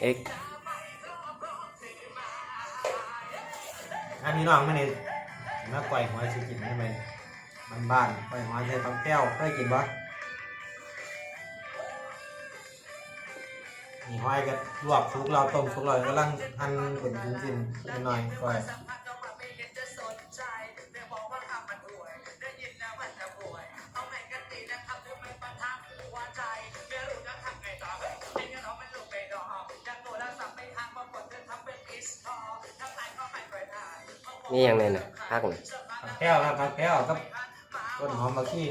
เอ็กอันนี้น้องม่เนี่ยมาปล่อยหัวชิกินได้ไหมบ้านบ้านๆปล่อยหัวใส่ฟังแก้วเคยกินบ่นี่ห้อยก็ลวกซุกเราต้มซุกเรากำลังหั่นเป็นชิ้นๆหน่อยๆก่อย นี่ยังไงนะพักน่ะฟังแก้วครับฟังแก้วครับต้นหอมมะขี้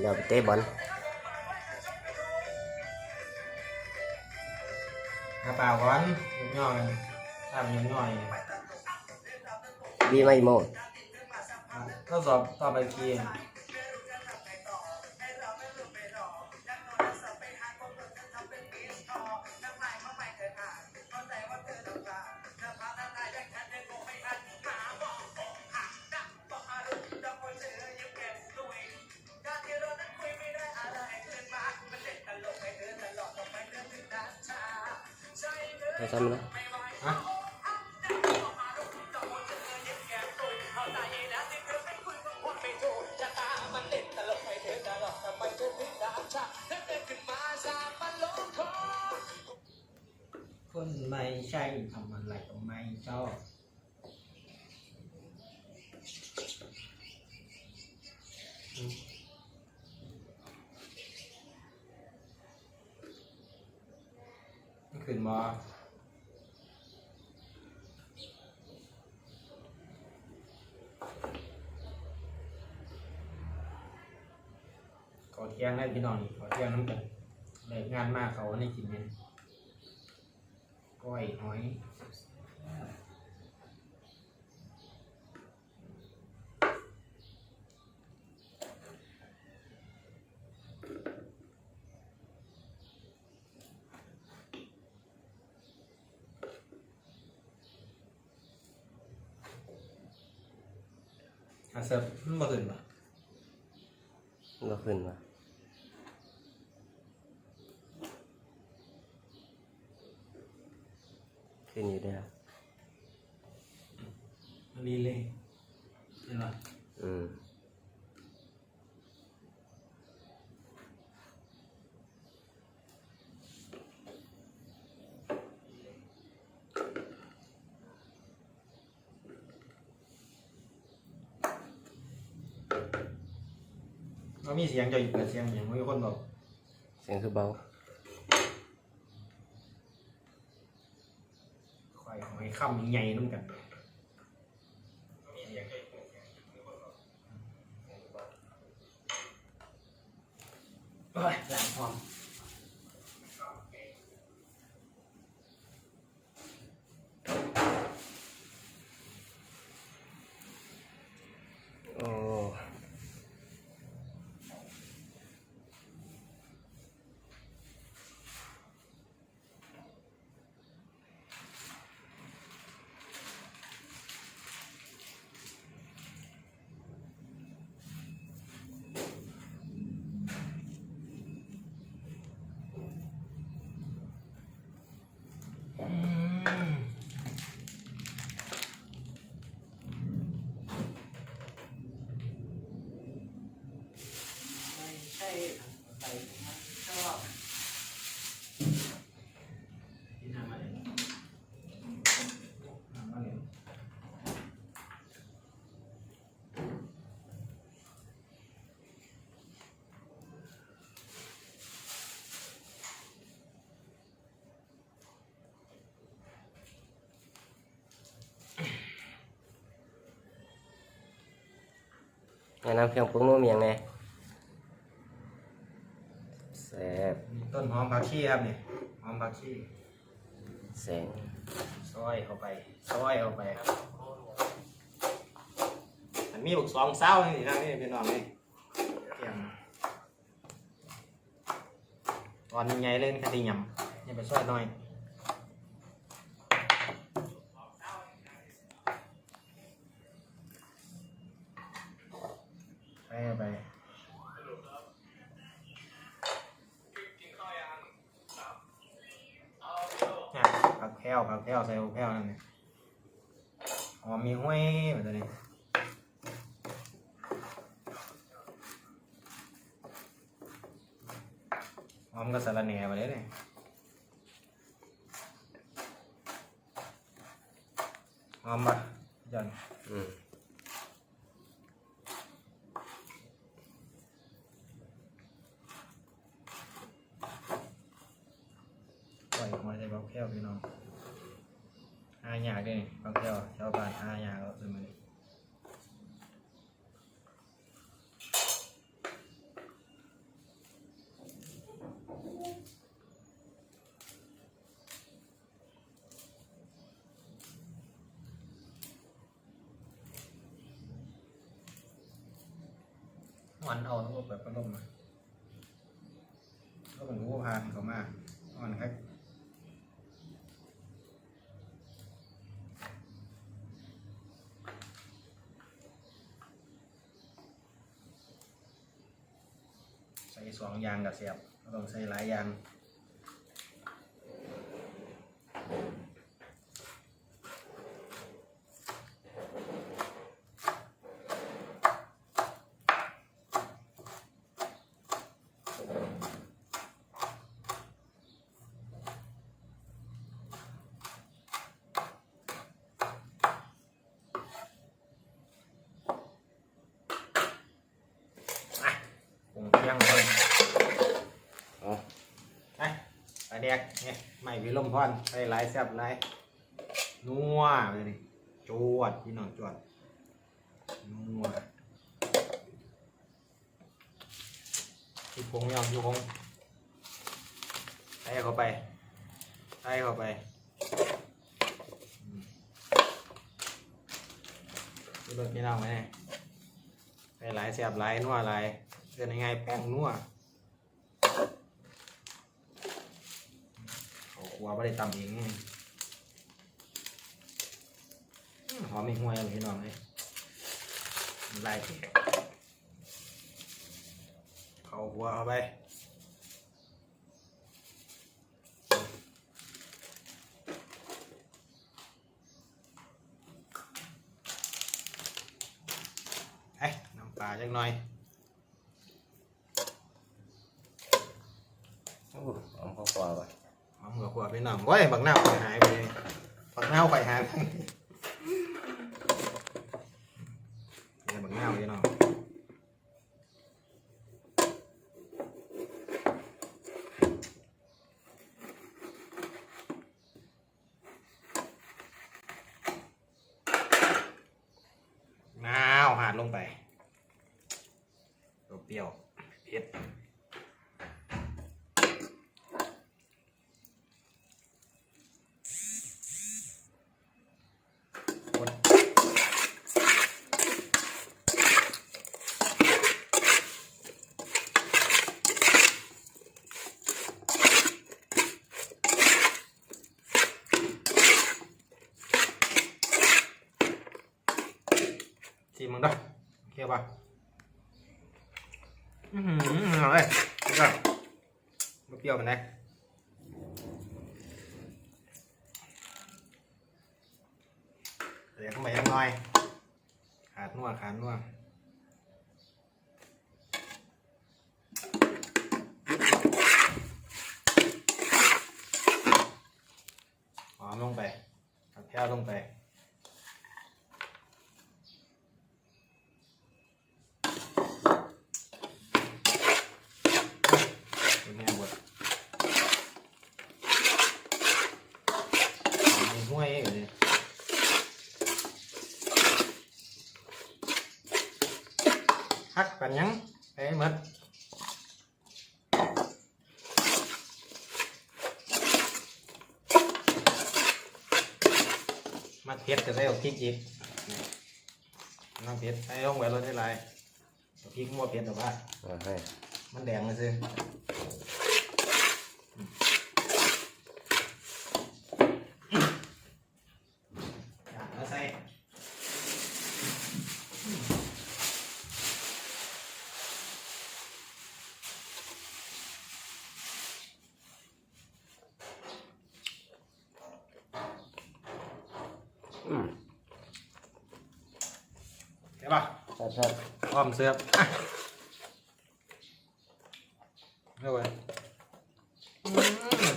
เดี๋ยวไปเตะบอลกระเป๋าก่ อนย่อยทำย่อยบีไม่โมดทดสอบต่อไปกีไม่ซ้ำนะฮะคนไม่ใช่ทำอะไรก็ไม่ชอบมันขึ้นมาขอเที่ ยงให้พี่น้องนี่ขอเที่ยงน้ำกันเลยงานมากเขาให้กินเนี่ยก้อยหอยอาเซฟมันบ่ขึ้นป่ะก็ขึ้นมา ขึ้นอยู่เด้อมันรีเลยเห็นป่ะอืมก็มีเสียงจะอยู่เปิดเสียงอย่างมีคนบอกเสียงคือเบา ควายหอยค่ำใหญ่ๆน้ำกัน แนะนำเครื่องปรุงนู้มีอย่างไงแซ่บมีต้นหอมผักชีครับเนี่ยหอมผักชีแสงซอยเข้าไปซอยเข้าไปครับมันมีบุกสองเศร้านี่นะนี่พี่น้องนี่เทียมตอนใหญ่เล่นคดียำนี่ไปซอยหน่อยไปเข้าไปเนี่ยผักแพรวผักแพรวใส่ผักแพรวนั่นเนี่หอมมีห้วยแบบนี้หอมกับสาระแหน่มาเลยเนี่ยหอมปะจัน อืม ปล่อยหัวใจบักแก้วพี่น้อง หาอยากด้วยนี่บักแก้วชาวบ้านหาอยากแล้วเป็นมันวันเอาลูกแบบพัดลมมาก็เหมือนรู้ว่าพานเขามาวันครับ ใสองยางกับเสียบเราต้องใส่หลายยางคงเที่ยงเลย เอา ไปปลา แดกเนี่ยไม่วิลมพรใส่หลายแซ่บหลายนัวเลยนี่จวดพี่น้องจวดนัวที่พงยอมที่พงใส่เข้าไปใส่เข้าไปดูรสพี่น้องไหมเนี่ยใส่หลายแซ่บหลายนัวหลายเกินยังไงแป้งนัว เขาครัวไม่ได้ตำเองหอมมีห้วยเลยพี่น้องเลยมันไล่แตกเขาครัวเอาไปเอ้ยน้ำปลาจักหน่อยโอ้หอมข้าวกว่าว่ะหอมกับ ขวดไปหน่อยโอ้ยบักเน่าไปหายไปเลยบักเน่าไปหายไปเนี่ยบักเน่าพี่น้องน้าวหาดลงไปเปรี้ยวๆเผ็ด ชิมมึงด้วยโอเคป่ะอือหือ เอาเลยนี่ก็ไม่เปรี้ยวมันนะเดี๋ยวเข้ามายังน้อย ขาดนัวขาดนัวหอมลงไปผักแพ้วลงไป เป็นแม่บดมีห้วยอยู่เนี่ย พักกันยังไปหมด มาเผ็ดจะได้เอาพริกอีกน้ำเผ็ดใส่ลงไว้รสได้ไรเอาพริกมั่วเผ็ดหรอว่าเอาให้มันแดงเลยสิอะแล้วใส่ อืมใช่ป่ะใช่ใช่พร้อมเสิร์ฟอะเอาไว้อืม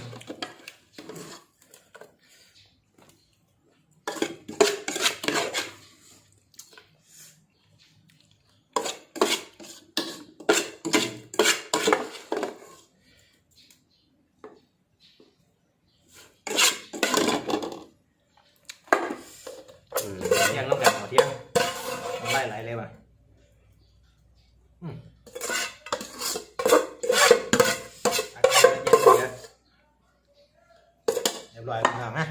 อืม เที่ยงต้องแบบขอเที่ยงมันไล่ไหลเลยป่ะอืมอาการเย็นๆเลย เรียบร้อยแล้วนะ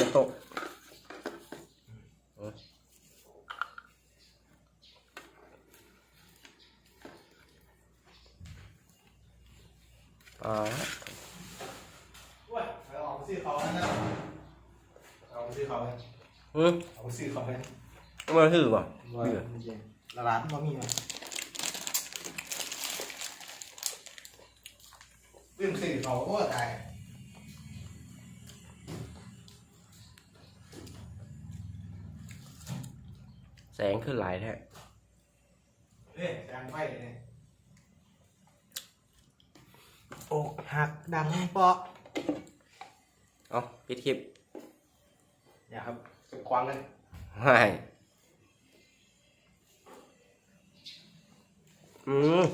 จะตกอืมอ่าว้ยเอาออกไปซื้อเขาแล้วนะเอาไปซื้อเขาเลยอืมเอาไปซื้อเขาเลยมาถือป่ะว่าไม่ใช่ละลานมันมีไหม เรื่องสื่อเขาก็ว่าตายแสงขึ้นหลายแท้เอ้ยดังไฟเลยอกหักดังเปาะเอาปิดคลิปอย่าครับควางเลยไม่อืม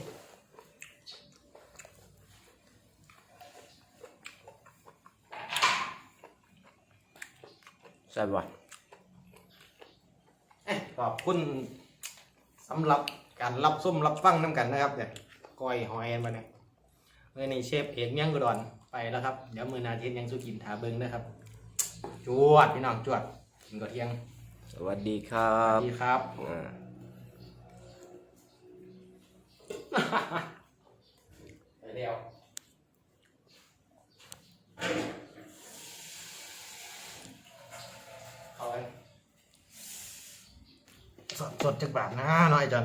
ใช่ป่ะเอ้ยขอบคุณสำหรับการรับส้มรับฟังน้ำกันนะครับเนี่ยก้อยหอยมาเนี่ยเมื่อนี้เชฟเอกเมี่ยงกุดอนไปแล้วครับ เดี๋ยวมือหนาเทียนยังสุกินถาเบิงนะครับ จวดพี่น้องจวดกินก่อนเที่ยง สวัสดีครัสวับสดีครับ อ่า ไปเร็วเอาไว้ สดสดจากบาทนะน้อยจัน